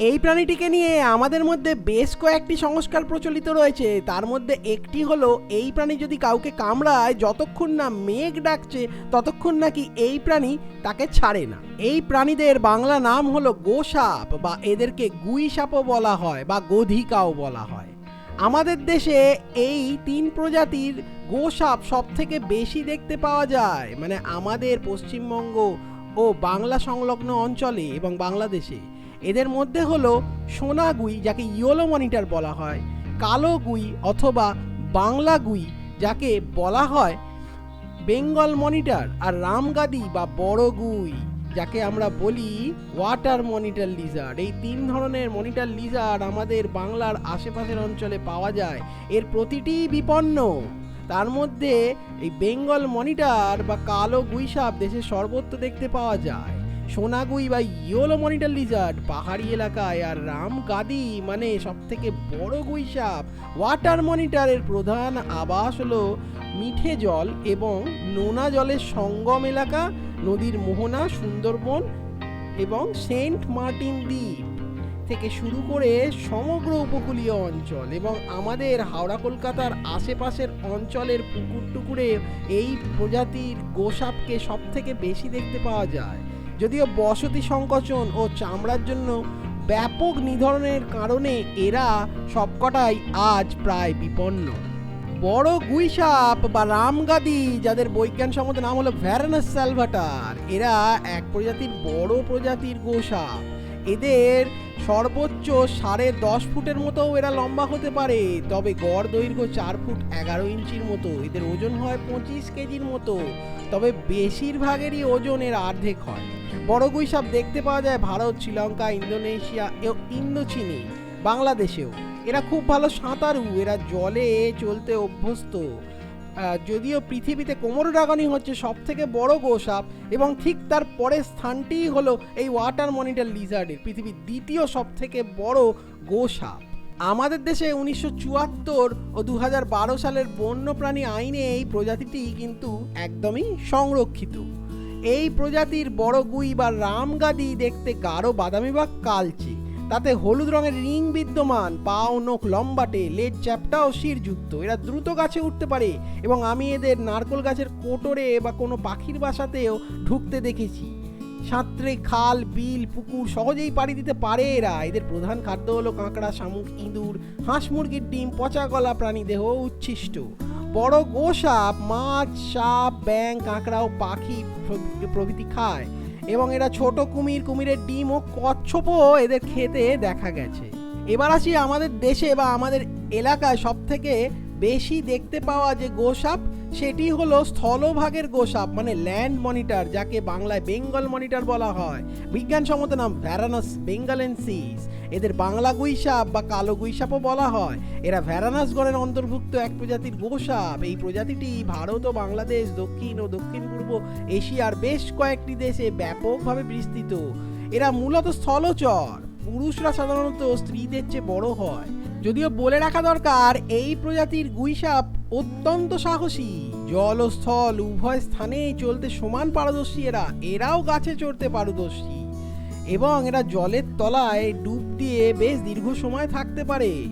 এই প্রাণীটিকে নিয়ে আমাদের মধ্যে বেশ কয়েকটি সংস্কার প্রচলিত রয়েছে। তার মধ্যে একটি হলো, এই প্রাণী যদি কাউকে কামড়ায়, যতক্ষণ না মেঘ ডাকছে, ততক্ষণ নাকি এই প্রাণী তাকে ছাড়ে না। এই প্রাণীদের বাংলা নাম হলো গোসাপ বা এদেরকে গুই সাপও বলা হয় বা গধিকাও বলা হয়। আমাদের দেশে এই তিন প্রজাতির গোসাপ সব থেকে বেশি দেখতে পাওয়া যায়। মানে আমাদের পশ্চিমবঙ্গ ও বাংলা সংলগ্ন অঞ্চলে এবং বাংলাদেশে। এদের মধ্যে হলো সোনা গুই, যাকে ইয়োলো মনিটর বলা হয়, কালো গুই অথবা বাংলা গুই, যাকে বলা হয় বেঙ্গল মনিটর, আর রামগাদি বা বড় গুই, যাকে আমরা বলি ওয়াটার মনিটর লিজার্ড। এই তিন ধরনের মনিটর লিজার্ড আমাদের বাংলার আশেপাশের অঞ্চলে পাওয়া যায়। এর প্রতিটি বিপন্ন। তার মধ্যে এই বেঙ্গল মনিটর বা কালো গুইসাপ দেশের সর্বত্র দেখতে পাওয়া যায়। সোনাগুই বা ইয়োলো মনিটর লিজার্ড পাহাড়ি এলাকায়, আর রাম গাদি মানে সব থেকে বড় গুইসাপ। ওয়াটার মনিটরের প্রধান আবাস হলো মিঠে জল এবং নোনা জলের সঙ্গম এলাকা, নদীর মোহনা, সুন্দরবন এবং সেন্ট মার্টিন দ্বীপ থেকে শুরু করে সমগ্র উপকূলীয় অঞ্চল এবং আমাদের হাওড়া, কলকাতার আশেপাশের অঞ্চলের পুকুর টুকুরে এই প্রজাতির গোসাপকে সব থেকে বেশি দেখতে পাওয়া যায়। যদিও বসতি সংকোচন ও চামড়ার জন্য ব্যাপক নিধনের কারণে এরা সবকটাই আজ প্রায় বিপন্ন। বড় গুইসাপ বা রামগাদি, যাদের বৈজ্ঞানসম্মত নাম হলো ভ্যারানাস স্যালভাটার, এরা এক প্রজাতির বড় প্রজাতির গোসাপ এদের সর্বোচ্চ সাড়ে দশ ফুটের মতো এরা লম্বা হতে পারে, তবে গড় দৈর্ঘ্য চার ফুট এগারো ইঞ্চির মতো। এদের ওজন হয় পঁচিশ কেজির মতো, তবে বেশিরভাগেরই ওজন এর অর্ধেক হয়। বড় গুইসাপ দেখতে পাওয়া যায় ভারত, শ্রীলঙ্কা, ইন্দোনেশিয়া ও ইন্দোচীনে, বাংলাদেশেও। এরা খুব ভালো সাঁতারু, এরা জলে চলতে অভ্যস্ত। যদিও পৃথিবীতে কোমর ড্রাগনই হচ্ছে সব থেকে বড় গোসাপ, এবং ঠিক তার পরের স্থানটিই হলো এই ওয়াটার মনিটার লিজার্ডের, পৃথিবীর দ্বিতীয় সব থেকে বড় গোসাপ। আমাদের দেশে উনিশশো চুয়াত্তর ও দু হাজার বারো সালের বন্যপ্রাণী আইনে এই প্রজাতিটি কিন্তু একদমই সংরক্ষিত। এই প্রজাতির বড় গুই বা রামগাদি দেখতে গাঢ় বাদামি বা কালচে। তাতে হলুদ রঙের রিং বিদ্যমান পা ও নখ লম্বাটে, লেজ চ্যাপটা ও শিরযুক্ত এরা দ্রুত গাছে উঠতে পারে এবং আমি এদের নারকোল গাছের কোটরে বা কোনো পাখির বাসাতেও ঢুকতে দেখেছি। সাঁতরে খাল, বিল, পুকুর সহজেই পাড়ি দিতে পারে এরা। এদের প্রধান খাদ্য হলো কাঁকড়া, শামুক, ইঁদুর, হাঁস মুরগির ডিম, পচা গলা প্রাণী দেহ উচ্ছিষ্ট। বড় গোসাপ, মাছ, সাপ ব্যাং কাঁকড়া ও পাখি প্রভৃতি খায় এবং এরা ছোট কুমির, কুমিরের ডিম ও কচ্ছপও এদের খেতে দেখা গেছে। এবার আসি আমাদের দেশে বা আমাদের এলাকায় সব থেকে বেশি দেখতে পাওয়া যে গোসাপ সেটি হলো স্থলভাগের গোসাপ মানে ল্যান্ড মনিটর, যাকে বাংলায় বেঙ্গল মনিটর বলা হয়। বিজ্ঞানসম্মত নাম ভ্যারানাস বেঙ্গালেন্সিস এদের বাংলা গুইসাপ বা কালো গুইসাপও বলা হয়। এরা ভ্যারানাস গণের অন্তর্ভুক্ত এক প্রজাতির গোসাপ। এই প্রজাতিটি ভারত ও বাংলাদেশ, দক্ষিণ ও দক্ষিণ পূর্ব এশিয়ার বেশ কয়েকটি দেশে ব্যাপকভাবে বিস্তৃত। এরা মূলত স্থলচর। পুরুষরা সাধারণত স্ত্রীদের চেয়ে বড় হয়। যদিও বলে রাখা দরকার, এই প্রজাতির গুইসাপ অত্যন্ত সাহসী। জল উভয় স্থানেই চলতে সমান পারদর্শী এরা। এরাও গাছে চড়তে পারদর্শী। এবং এরা জলের তলায় ডুব দিয়ে বেশ দীর্ঘ সময় থাকতে পারে।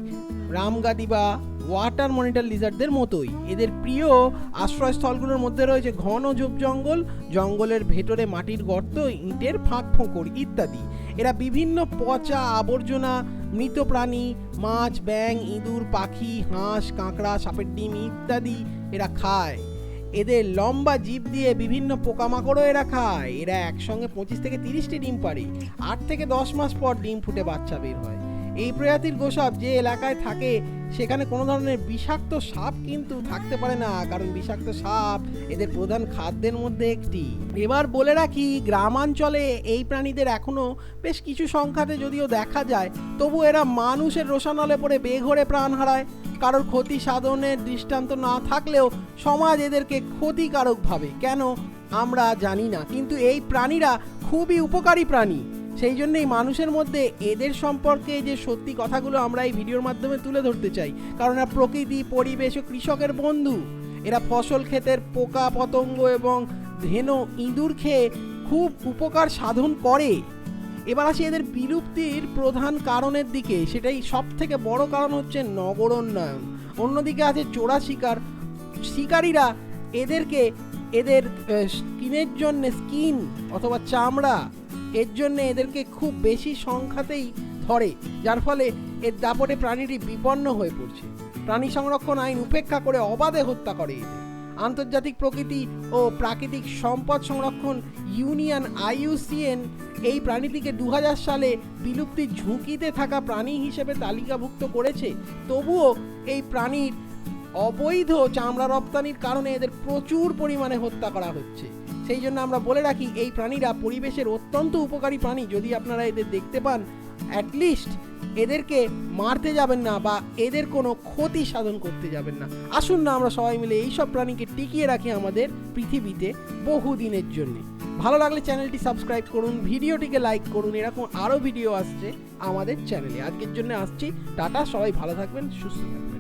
রামগাদি বা ওয়াটার মনিটর লিজার্ডদের মতোই। এদের প্রিয় আশ্রয়স্থলগুলোর মধ্যে রয়েছে ঘন ঝোপ জঙ্গল, জঙ্গলের ভেতরে মাটির গর্ত, ইটের ফাঁক ফোঁকর ইত্যাদি। এরা বিভিন্ন পচা আবর্জনা মৃত প্রাণী মাছ ব্যাং ইঁদুর, পাখি, হাঁস, কাঁকড়া, সাপের ডিম ইত্যাদি এরা খায়। এদের লম্বা জীব দিয়ে বিভিন্ন পোকামাকড়ও এরা খায়। এরা একসঙ্গে পঁচিশ থেকে তিরিশটি ডিম পারে আট থেকে দশ মাস পর ডিম ফুটে বাচ্চা বের হয়। এই প্রজাতির গোসাপ যে এলাকায় থাকে, সেখানে কোনো ধরনের বিষাক্ত সাপ কিন্তু থাকতে পারে না, কারণ বিষাক্ত সাপ এদের প্রধান খাদ্যের মধ্যে একটি। এবার বলে রাখি, গ্রামাঞ্চলে এই প্রাণীদের এখনও বেশ কিছু সংখ্যাতে যদিও দেখা যায়, তবু এরা মানুষের রোশানলে পড়ে বেঘরে প্রাণ হারায়। কারোর ক্ষতি সাধনের দৃষ্টান্ত না থাকলেও সমাজ এদেরকে ক্ষতিকারক ভাবে। কেন? আমরা জানি না। কিন্তু এই প্রাণীরা খুবই উপকারী প্রাণী। সেই জন্যই মানুষের মধ্যে এদের সম্পর্কে যে সত্যি কথাগুলো আমরা এই ভিডিওর মাধ্যমে তুলে ধরতে চাই। কারণ প্রকৃতি, পরিবেশ ও কৃষকের বন্ধু। এরা ফসল ক্ষেতের পোকা, পতঙ্গ এবং ধেনো ইঁদুর খেয়ে খুব উপকার সাধন করে। এবার আসি এদের বিলুপ্তির প্রধান কারণের দিকে। সেটাই সব থেকে বড় কারণ হচ্ছে নগর উন্নয়ন। অন্যদিকে আছে চোরা শিকার। শিকারীরা এদেরকে, এদের স্কিনের জন্য স্কিন অথবা চামড়া এর জন্য এদেরকে খুব বেশি সংখ্যাতেই ধরে, যার ফলে এর দাপটে প্রাণীটি বিপন্ন হয়ে পড়ছে। প্রাণী সংরক্ষণ আইন উপেক্ষা করে অবাধে হত্যা করে এদের। আন্তর্জাতিক প্রকৃতি ও প্রাকৃতিক সম্পদ সংরক্ষণ ইউনিয়ন আইইউসিএন এই প্রাণীটিকে দু হাজার সালে বিলুপ্তির ঝুঁকিতে থাকা প্রাণী হিসেবে তালিকাভুক্ত করেছে। তবুও এই প্রাণীর অবৈধ চামড়া রপ্তানির কারণে এদের প্রচুর পরিমাণে হত্যা করা হচ্ছে। সেই জন্য আমরা বলে রাখি, এই প্রাণীরা পরিবেশের অত্যন্ত উপকারী প্রাণী। যদি আপনারা এদের দেখতে পান অ্যাটলিস্ট এদেরকে মারতে যাবেন না বা এদের কোনো ক্ষতি সাধন করতে যাবেন না। আসুন না আমরা সবাই মিলে এইসব প্রাণীকে টিকিয়ে রাখি আমাদের পৃথিবীতে বহুদিনের জন্যে। ভালো লাগলে চ্যানেলটি সাবস্ক্রাইব করুন, ভিডিওটিকে লাইক করুন, এরকম আরও ভিডিও আসছে আমাদের চ্যানেলে। আজকের জন্য আসছি, টাটা, সবাই ভালো থাকবেন, সুস্থ থাকবেন।